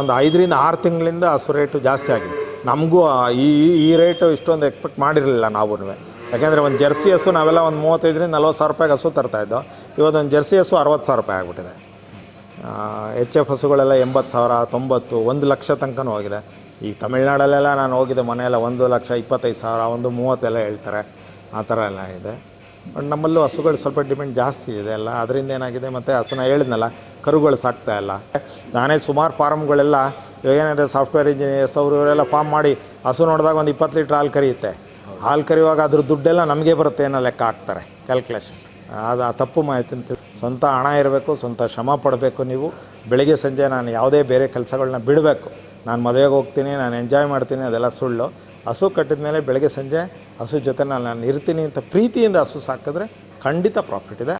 ಒಂದು ಐದರಿಂದ ಆರು ತಿಂಗಳಿಂದ ಹಸು ರೇಟು ಜಾಸ್ತಿ ಆಗಿದೆ. ನಮಗೂ ಈ ಈ ರೇಟು ಇಷ್ಟೊಂದು ಎಕ್ಸ್ಪೆಕ್ಟ್ ಮಾಡಿರಲಿಲ್ಲ ನಾವು ಯಾಕೆಂದರೆ ಒಂದು ಜರ್ಸಿ ಹಸು ನಾವೆಲ್ಲ ಒಂದು ಮೂವತ್ತೈದರಿಂದ ನಲ್ವತ್ತು ಸಾವಿರ ರೂಪಾಯಿಗೆ ಹಸು ತರ್ತಾಯಿದ್ದೋ ಇವತ್ತು ಒಂದು ಜರ್ಸಿ ಹಸು ಅರವತ್ತು ಸಾವಿರ ರೂಪಾಯಿ ಆಗಿಬಿಟ್ಟಿದೆ. ಎಚ್ ಎಫ್ ಹಸುಗಳೆಲ್ಲ ಎಂಬತ್ತು ಸಾವಿರ, ತೊಂಬತ್ತು, ಒಂದು ಲಕ್ಷ ತನಕನೂ ಹೋಗಿದೆ. ಈ ತಮಿಳ್ನಾಡಲ್ಲೆಲ್ಲ ನಾನು ಹೋಗಿದ್ದೆ ಮನೆಯೆಲ್ಲ ಒಂದು ಲಕ್ಷ ಇಪ್ಪತ್ತೈದು ಸಾವಿರ, ಒಂದು ಮೂವತ್ತೆಲ್ಲ ಹೇಳ್ತಾರೆ. ಆ ಥರ ಎಲ್ಲ ಇದೆ. ನಮ್ಮಲ್ಲೂ ಹಸುಗಳು ಸ್ವಲ್ಪ ಡಿಮ್ಯಾಂಡ್ ಜಾಸ್ತಿ ಇದೆ ಅಲ್ಲ. ಅದರಿಂದ ಏನಾಗಿದೆ ಮತ್ತು ಹಸುನ ಹೇಳಿದ್ನಲ್ಲ, ಕರುಗಳು ಸಾಕ್ತಾ ಇಲ್ಲ. ನಾನೇ ಸುಮಾರು ಫಾರ್ಮ್ಗಳೆಲ್ಲ ಇವಾಗ ಏನಿದೆ ಸಾಫ್ಟ್ವೇರ್ ಇಂಜಿನಿಯರ್ಸ್ ಅವರು ಇವರೆಲ್ಲ ಫಾರ್ಮ್ ಮಾಡಿ ಹಸು ನೋಡಿದಾಗ ಒಂದು ಇಪ್ಪತ್ತು ಲೀಟ್ರ್ ಹಾಲು ಕರಿಯುತ್ತೆ. ಹಾಲು ಕರೆಯುವಾಗ ಅದ್ರ ದುಡ್ಡೆಲ್ಲ ನಮಗೆ ಬರುತ್ತೆ ಅನ್ನೋ ಲೆಕ್ಕ ಹಾಕ್ತಾರೆ ಕ್ಯಾಲ್ಕುಲೇಷನ್ ಅದು ಆ ತಪ್ಪು ಮಾಹಿತಿ ಅಂತ ಸ್ವಂತ ಹಣ ಇರಬೇಕು, ಸ್ವಂತ ಶ್ರಮ ಪಡಬೇಕು ನೀವು. ಬೆಳಿಗ್ಗೆ ಸಂಜೆ ನಾನು ಯಾವುದೇ ಬೇರೆ ಕೆಲಸಗಳನ್ನ ಬಿಡಬೇಕು. ನಾನು ಮದುವೆಗೆ ಹೋಗ್ತೀನಿ, ನಾನು ಎಂಜಾಯ್ ಮಾಡ್ತೀನಿ, ಅದೆಲ್ಲ ಸುಳ್ಳು. ಹಸು ಕಟ್ಟಿದ ಮೇಲೆ ಬೆಳಗ್ಗೆ ಸಂಜೆ ಹಸು ಜೊತೆ ನಾನು ನಾನು ಇರ್ತೀನಿ ಅಂತ ಪ್ರೀತಿಯಿಂದ ಹಸು ಸಾಕಿದ್ರೆ ಖಂಡಿತ ಪ್ರಾಫಿಟ್ ಇದೆ.